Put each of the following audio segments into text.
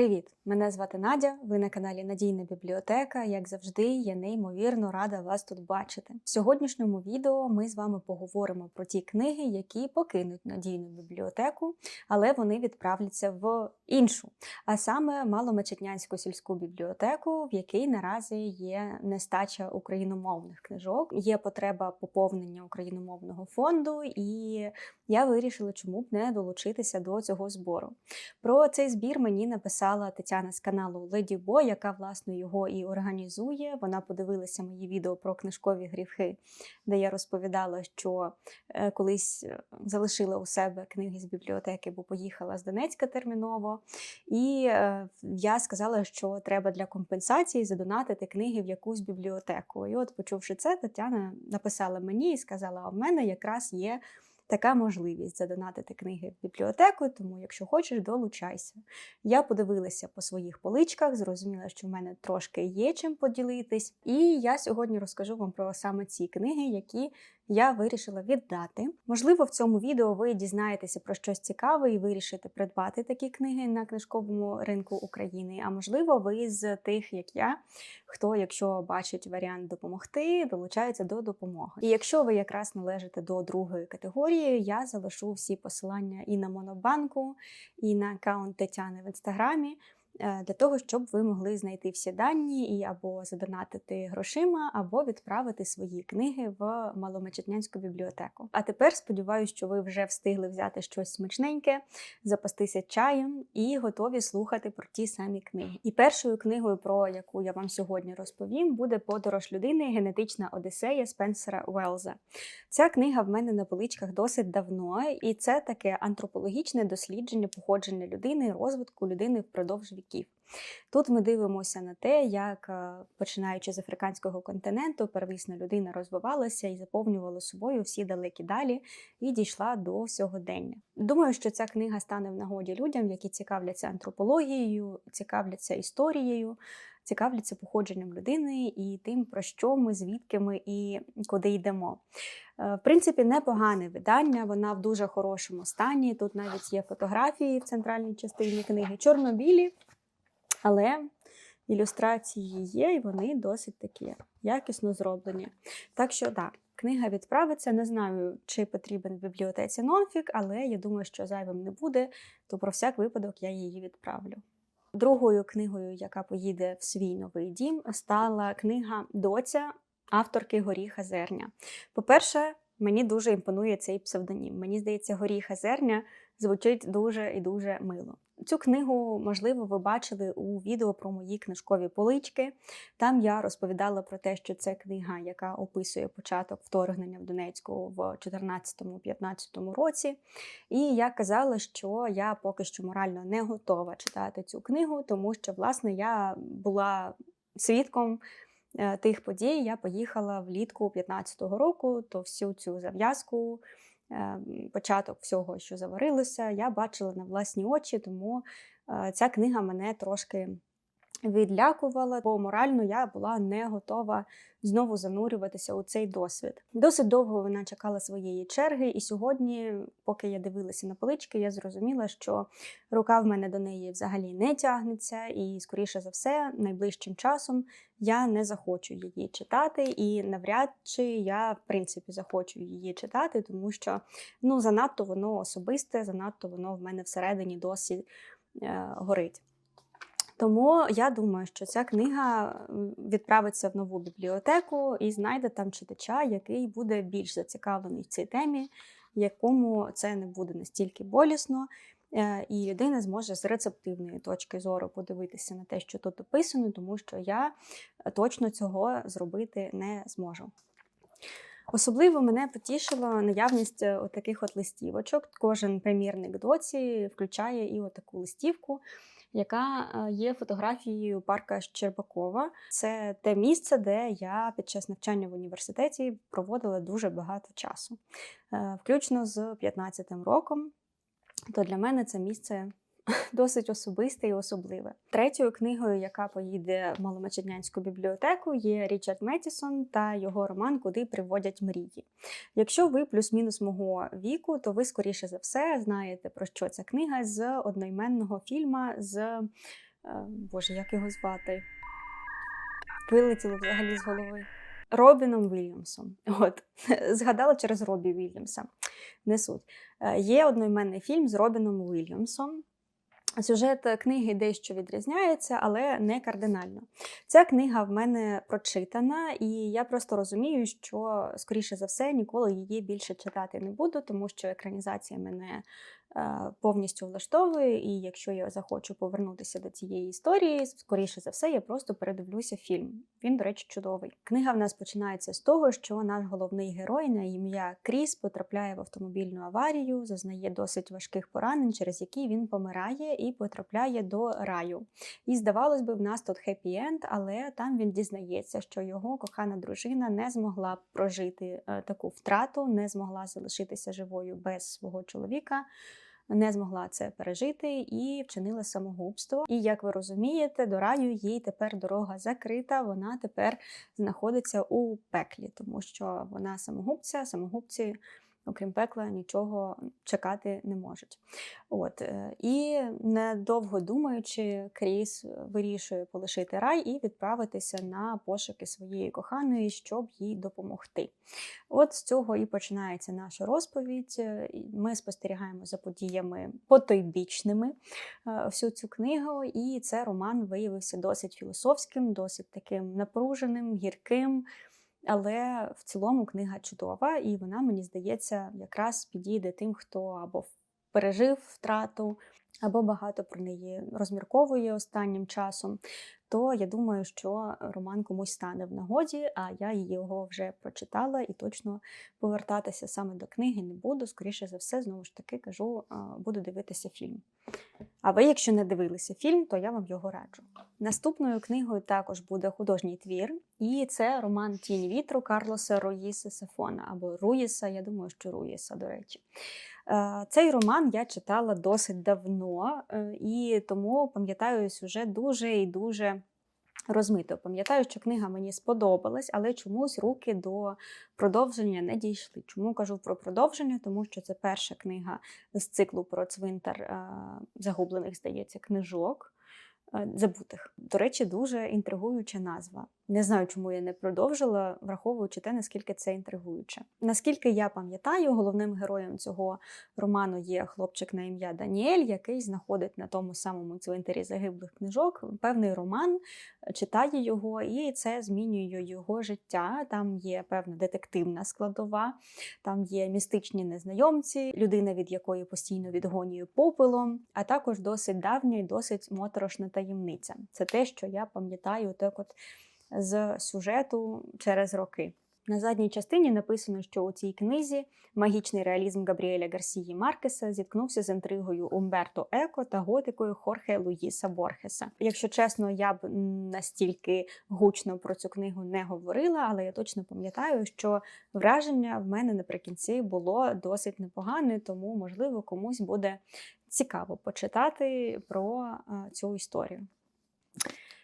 Привіт! Мене звати Надя. Ви на каналі Надійна бібліотека. Як завжди, я неймовірно рада вас тут бачити. В сьогоднішньому відео ми з вами поговоримо про ті книги, які покинуть надійну бібліотеку, але вони відправляться в іншу, а саме Маломечетнянську сільську бібліотеку, в якій наразі є нестача україномовних книжок. Є потреба поповнення україномовного фонду, і я вирішила, чому б не долучитися до цього збору. Про цей збір мені написала Тетяна з каналу Леді Бо, яка власне його і організує. Вона подивилася мої відео про книжкові гріхи, де я розповідала, що е, колись е, залишила у себе книги з бібліотеки, бо поїхала з Донецька терміново. І е, я сказала, що треба для компенсації задонатити книги в якусь бібліотеку. І от, почувши це, Тетяна написала мені і сказала: а в мене якраз є така можливість задонатити книги в бібліотеку, тому, якщо хочеш, долучайся. Я подивилася по своїх поличках, зрозуміла, що в мене трошки є чим поділитись. І я сьогодні розкажу вам про саме ці книги, які я вирішила віддати. Можливо, в цьому відео ви дізнаєтеся про щось цікаве і вирішите придбати такі книги на книжковому ринку України. А можливо, ви з тих, як я, хто, якщо бачить варіант допомогти, долучається до допомоги. І якщо ви якраз належите до другої категорії, я залишу всі посилання і на Монобанку, і на аккаунт Тетяни в інстаграмі. Е, для того, щоб ви могли знайти всі дані і або задонатити грошима, або відправити свої книги в Маломечетнянську бібліотеку. А тепер сподіваюся, що ви вже встигли взяти щось смачненьке, запастися чаєм і готові слухати про ті самі книги. І першою книгою, про яку я вам сьогодні розповім, буде подорож людини Генетична Одіссея Спенсера Уелза. Ця книга в мене на поличках досить давно, і це таке антропологічне дослідження походження людини, розвитку людини впродовж віків. Тут ми дивимося на те, як, е, починаючи з африканського континенту, первісна людина розвивалася і заповнювала собою всі далекі далі і дійшла до сьогодення. Думаю, що ця книга стане в нагоді людям, які цікавляться антропологією, цікавляться історією. Цікавляться походженням людини і тим, про що ми, звідки ми і куди йдемо. Е, в принципі, непогане видання, вона в дуже хорошому стані. Тут навіть є фотографії в центральній частині книги, чорно-білі, але ілюстрації є, і вони досить такі якісно зроблені. Так що, так, книга відправиться. Не знаю, чи потрібен в бібліотеці нонфік, але я думаю, що зайвим не буде, то про всяк випадок я її відправлю. Другою книгою, яка поїде в свій новий дім, стала книга Доця авторки Горіха Зерня. По-перше, мені дуже імпонує цей псевдонім. Мені здається, Горіха Зерня звучить дуже і дуже мило. Цю книгу, можливо, ви бачили у відео про мої книжкові полички. Там я розповідала про те, що це книга, яка описує початок вторгнення в Донецьку в 2014-2015 році. І я казала, що я поки що морально не готова читати цю книгу, тому що, власне, я була свідком. Е, тих подій я поїхала влітку 15-го року, то всю цю зав'язку початок всього, що заварилося, я бачила на власні очі, тому е, ця книга мене трошки відлякувала, бо морально я була не готова знову занурюватися у цей досвід. Досить довго вона чекала своєї черги, і сьогодні, поки я дивилася на полички, я зрозуміла, що рука в мене до неї взагалі не тягнеться, і, скоріше за все, найближчим часом я не захочу її читати, і навряд чи я, в принципі, захочу її читати, тому що ну, занадто воно особисте, занадто воно в мене всередині досі е, горить. Тому я думаю, що ця книга відправиться в нову бібліотеку і знайде там читача, який буде більш зацікавлений в цій темі, якому це не буде настільки болісно, е, і людина зможе з рецептивної точки зору подивитися на те, що тут описано, тому що я точно цього зробити не зможу. Особливо мене потішила наявність е, таких от листівочок. Кожен примірник доці включає і отаку листівку яка е, є фотографією парка Щербакова. Це те місце, де я під час навчання в університеті проводила дуже багато часу, е, включно з 15-м роком. То для мене це місце досить особисте і особливе. Третьою книгою, яка поїде в Маломачернянську бібліотеку, є Річард Метісон та його роман Куди приводять мрії. Якщо ви плюс-мінус мого віку, то ви, скоріше за все, знаєте, про що ця книга з одноіменного фільму з Е, Боже, як його звати? Вилетіло взагалі з голови. Робіном Вільямсом. От, згадала через Робі Вільямса. Не суть. Е, Є одноіменний фільм з Робіном Вільямсом. Сюжет книги дещо відрізняється, але не кардинально. Ця книга в мене прочитана, і я просто розумію, що, скоріше за все, ніколи її більше читати не буду, тому що екранізація мене повністю влаштовує. І якщо я захочу повернутися до цієї історії, скоріше за все, я просто передивлюся фільм. Він, до речі, чудовий. Книга в нас починається з того, що наш головний герой на ім'я Кріс потрапляє в автомобільну аварію, зазнає досить важких поранень, через які він помирає і потрапляє до раю. І здавалось би, в нас тут хеппі-енд, але там він дізнається, що його кохана дружина не змогла прожити е, таку втрату, не змогла залишитися живою без свого чоловіка. Не змогла це пережити і вчинила самогубство. І як ви розумієте, до раю їй тепер дорога закрита. Вона тепер знаходиться у пеклі, тому що вона самогубця, самогубці окрім пекла, нічого чекати не можуть. От е, і недовго думаючи, Кріс вирішує полишити рай і відправитися на пошуки своєї коханої, щоб їй допомогти. От з цього і починається наша розповідь. Е, Ми спостерігаємо за подіями потойбічними е, всю цю книгу, і це роман виявився досить філософським, досить таким напруженим, гірким. Але в цілому книга чудова, і вона, мені здається, якраз підійде тим, хто або пережив втрату, або багато про неї розмірковує останнім часом. То я думаю, що роман комусь стане в нагоді, а я його вже прочитала і точно повертатися саме до книги не буду. Скоріше за все, знову ж таки кажу, буду дивитися фільм. А ви, якщо не дивилися фільм, то я вам його раджу. Наступною книгою також буде художній твір, і це роман Тінь вітру Карлоса Руїса Сефона або Руїса, я думаю, що Руїса, до речі. Е, цей роман я читала досить давно, е, і тому пам'ятаю сюжет дуже і дуже розмито. Пам'ятаю, що книга мені сподобалась, але чомусь руки до продовження не дійшли. Чому кажу про продовження? Тому що це перша книга з циклу про цвинтар е, загублених, здається, книжок. Е, забутих. До речі, дуже інтригуюча назва. Не знаю, чому я не продовжила, враховуючи те, наскільки це інтригуюче. Наскільки я пам'ятаю, головним героєм цього роману є хлопчик на ім'я Даніель, який знаходить на тому самому цвинтарі загиблих книжок певний роман, читає його, і це змінює його життя. Там є певна детективна складова, там є містичні незнайомці, людина, від якої постійно відгонює попелом, а також досить давня і досить моторошна таємниця. Це те, що я пам'ятаю так от з сюжету через роки. На задній частині написано, що у цій книзі магічний реалізм Габріеля Гарсії Маркеса зіткнувся з інтригою Умберто Еко та готикою Хорхе Луїса Борхеса. Якщо чесно, я б настільки гучно про цю книгу не говорила, але я точно пам'ятаю, що враження в мене наприкінці було досить непогане, тому можливо комусь буде цікаво почитати про цю історію.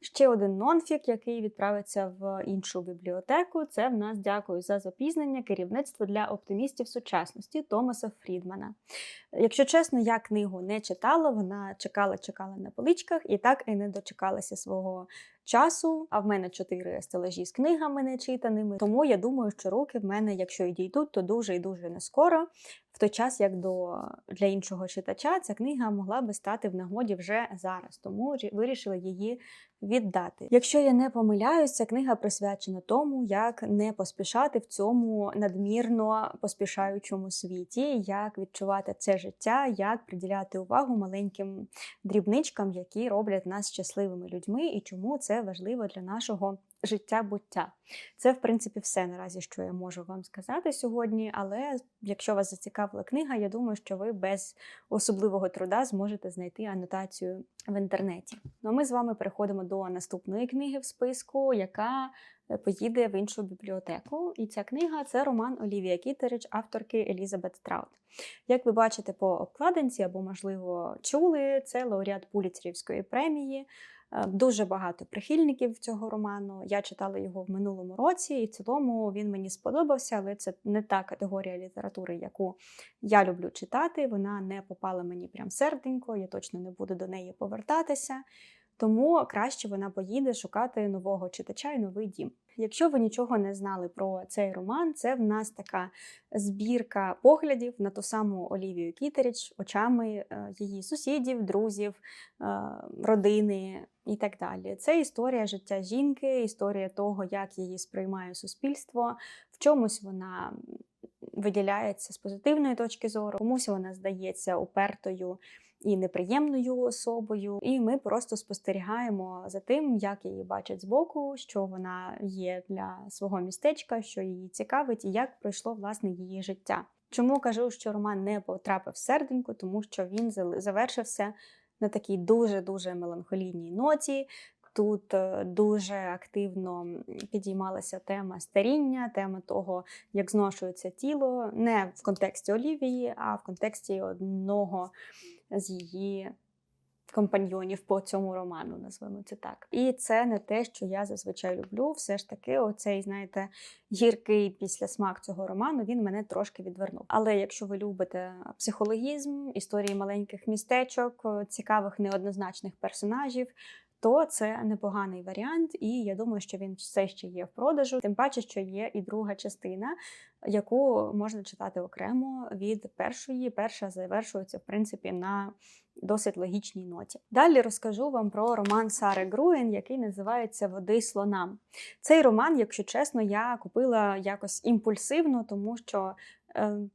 Ще один нонфік, який відправиться в іншу бібліотеку. Це в нас дякую за запізнення керівництво для оптимістів сучасності Томаса Фрідмана. Якщо чесно, я книгу не читала, вона чекала-чекала на поличках і так і не дочекалася свого часу. А в мене чотири стележі з книгами нечитаними. Тому я думаю, що руки в мене, якщо й дійдуть, то дуже і дуже не скоро. В той час, як до для іншого читача, ця книга могла би стати в нагоді вже зараз, тому вирішила її віддати. Якщо я не помиляюсь, ця книга присвячена тому, як не поспішати в цьому надмірно поспішаючому світі, як відчувати це життя, як приділяти увагу маленьким дрібничкам, які роблять нас щасливими людьми, і чому це важливо для нашого життя буття. Це, в принципі, все наразі, що я можу вам сказати сьогодні. Але якщо вас зацікавила книга, я думаю, що ви без особливого труда зможете знайти анотацію в інтернеті. Ну а ми з вами переходимо до наступної книги в списку, яка е, поїде в іншу бібліотеку. І ця книга це роман Олівія Кітерич, авторки Елізабет Траут. Як ви бачите по обкладинці, або, можливо, чули, це лауреат Пуліцерівської премії. Е, дуже багато прихильників цього роману. Я читала його в минулому році, і в цілому він мені сподобався, але це не та категорія літератури, яку я люблю читати. Вона не попала мені прям серденько, я точно не буду до неї повертатися. тому краще вона поїде шукати нового читача і новий дім. Якщо ви нічого не знали про цей роман, це в нас така збірка поглядів на ту саму Олівію Кітеріч очами е, її сусідів, друзів, е, родини і так далі. Це історія життя жінки, історія того, як її сприймає суспільство, в чомусь вона виділяється з позитивної точки зору, комусь вона здається упертою і неприємною особою. І ми просто спостерігаємо за тим, як її бачать збоку, що вона є для свого містечка, що її цікавить, і як пройшло власне її життя. Чому кажу, що роман не потрапив в серденько, тому що він завершився на такій дуже дуже меланхолійній ноті. Тут е, дуже активно підіймалася тема старіння, тема того, як зношується тіло, не в контексті Олівії, а в контексті одного з її компаньйонів по цьому роману, назвемо це так. І це не те, що я зазвичай люблю. Все ж таки, оцей, знаєте, гіркий післясмак цього роману він мене трошки відвернув. Але якщо ви любите психологізм, історії маленьких містечок, цікавих неоднозначних персонажів то це непоганий варіант, і я думаю, що він все ще є в продажу. Тим паче, що є і друга частина, яку можна читати окремо від першої. Перша завершується в принципі на досить логічній ноті. Далі розкажу вам про роман Сари Груен, який називається Води слонам. Цей роман, якщо чесно, я купила якось імпульсивно, тому що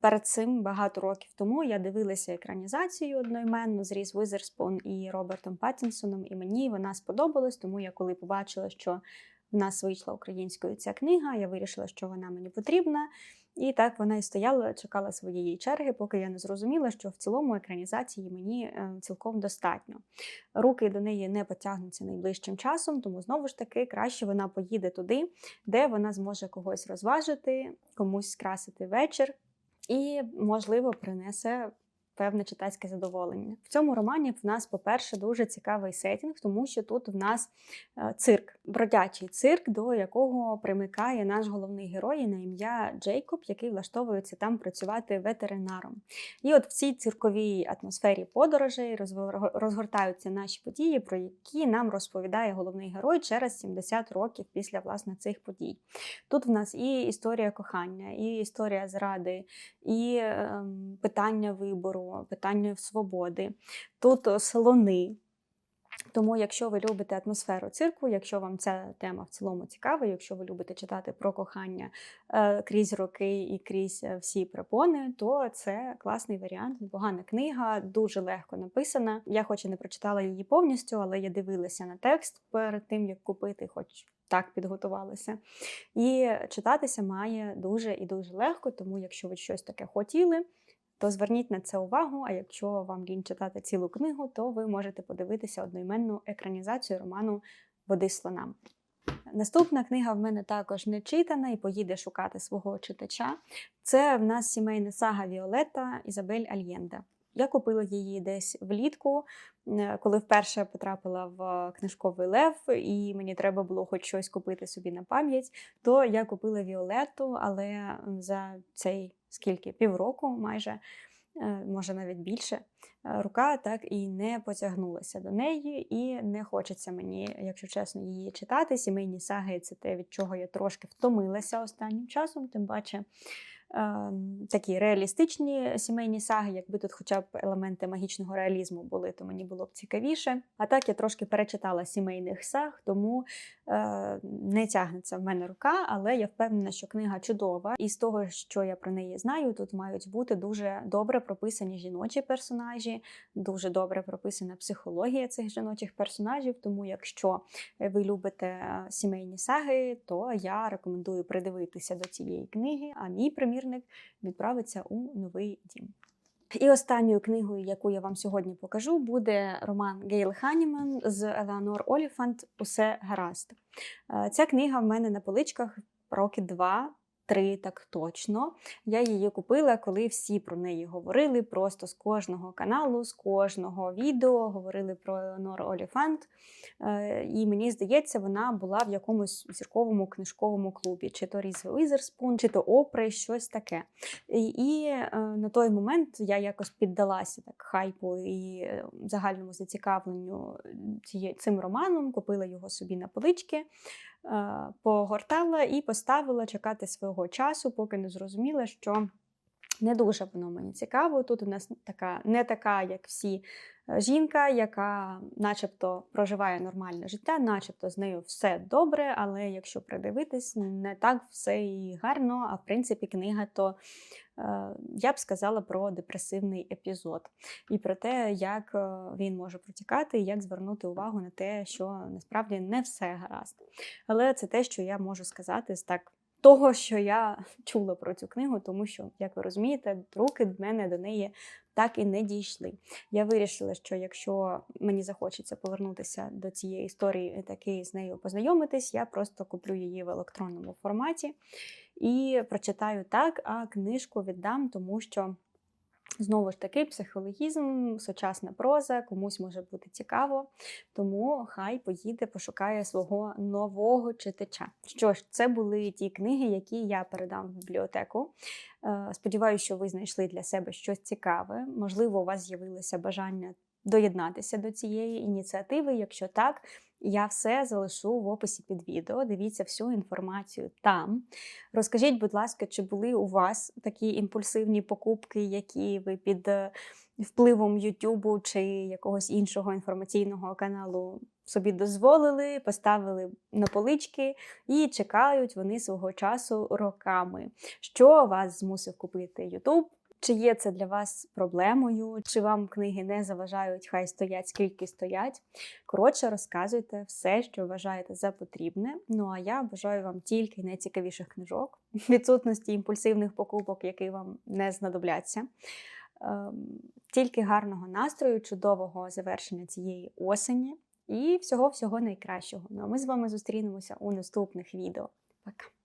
перед цим багато років тому я дивилася екранізацію одноіменну з Різ Визерспун і Робертом Паттінсоном, і мені вона сподобалась, тому я коли побачила, що в нас вийшла українською ця книга, я вирішила, що вона мені потрібна. І так вона і стояла, чекала своєї черги, поки я не зрозуміла, що в цілому екранізації мені е, цілком достатньо. Руки до неї не потягнуться найближчим часом, тому знову ж таки краще вона поїде туди, де вона зможе когось розважити, комусь скрасити вечір і, можливо, принесе певне читацьке задоволення. В цьому романі в нас, по-перше, дуже цікавий сетінг, тому що тут в нас е, цирк, бродячий цирк, до якого примикає наш головний герой на ім'я Джейкоб, який влаштовується там працювати ветеринаром. І от в цій цирковій атмосфері подорожей розгортаються наші події, про які нам розповідає головний герой через 70 років після власне цих подій. Тут в нас і історія кохання, і історія зради, і е, питання вибору питання свободи, тут е, слони. Тому, якщо ви любите атмосферу цирку, якщо вам ця тема в цілому цікава, якщо ви любите читати про кохання е, крізь роки і крізь е, всі препони, то це класний варіант, непогана книга, дуже легко написана. Я хоч і не прочитала її повністю, але я дивилася на текст перед тим, як купити, хоч так підготувалася. І читатися має дуже і дуже легко, тому якщо ви щось таке хотіли то зверніть на це увагу. А якщо вам лінь читати цілу книгу, то ви можете подивитися одноіменну екранізацію роману Води слонам. Наступна книга в мене також не читана і поїде шукати свого читача. Це в нас сімейна сага Віолетта Ізабель Альєнда. Я купила її десь влітку, коли вперше потрапила в книжковий лев, і мені треба було хоч щось купити собі на пам'ять, то я купила Віолетту, але за цей скільки півроку майже. Е, може навіть більше, е, рука так і не потягнулася до неї, і не хочеться мені, якщо чесно, її читати. Сімейні саги це те, від чого я трошки втомилася останнім часом, тим паче такі реалістичні сімейні саги, якби тут хоча б елементи магічного реалізму були, то мені було б цікавіше. А так я трошки перечитала сімейних саг, тому е, не тягнеться в мене рука, але я впевнена, що книга чудова. І з того, що я про неї знаю, тут мають бути дуже добре прописані жіночі персонажі, дуже добре прописана психологія цих жіночих персонажів. Тому, якщо ви любите е, сімейні саги, то я рекомендую придивитися до цієї книги. А мій примір примірник відправиться у новий дім. І останньою книгою, яку я вам сьогодні покажу, буде роман Гейл Ханіман з Елеонор Оліфант Усе гаразд. Е, ця книга в мене на поличках роки два три, так точно. Я її купила, коли всі про неї говорили. Просто з кожного каналу, з кожного відео говорили про Нор Оліфант. Е, І мені здається, вона була в якомусь зірковому книжковому клубі, чи то Різ Уізерспун, чи то Опри, щось таке. І, е, на той момент я якось піддалася так хайпу і е, загальному зацікавленню цим романом, купила його собі на полички, погортала і поставила чекати свого часу, поки не зрозуміла, що не дуже воно мені цікаво. Тут у нас така не така, як всі е, жінка, яка начебто проживає нормальне життя, начебто з нею все добре, але якщо придивитись, не так все і гарно. А в принципі, книга то е, я б сказала про депресивний епізод і про те, як е, він може протікати, і як звернути увагу на те, що насправді не все гаразд. Але це те, що я можу сказати з так. Того, що я чула про цю книгу, тому що, як ви розумієте, руки в мене до неї так і не дійшли. Я вирішила, що якщо мені захочеться повернутися до цієї історії і таки з нею познайомитись, я просто куплю її в електронному форматі і прочитаю так, а книжку віддам, тому що. Знову ж таки, психологізм, сучасна проза, комусь може бути цікаво, тому хай поїде, пошукає свого нового читача. Що ж, це були ті книги, які я передам в бібліотеку. Е, Сподіваюся, що ви знайшли для себе щось цікаве. Можливо, у вас з'явилося бажання доєднатися до цієї ініціативи. Якщо так, я все залишу в описі під відео. Дивіться всю інформацію там. Розкажіть, будь ласка, чи були у вас такі імпульсивні покупки, які ви під е, впливом Ютубу чи якогось іншого інформаційного каналу собі дозволили, поставили на полички і чекають вони свого часу роками. Що вас змусив купити Ютуб? Чи є це для вас проблемою? Чи вам книги не заважають, хай стоять скільки стоять? Коротше, розказуйте все, що вважаєте за потрібне. Ну а я бажаю вам тільки найцікавіших книжок, відсутності імпульсивних покупок, які вам не знадобляться. Ем, Тільки гарного настрою, чудового завершення цієї осені і всього-всього найкращого. Ну а ми з вами зустрінемося у наступних відео. Пока!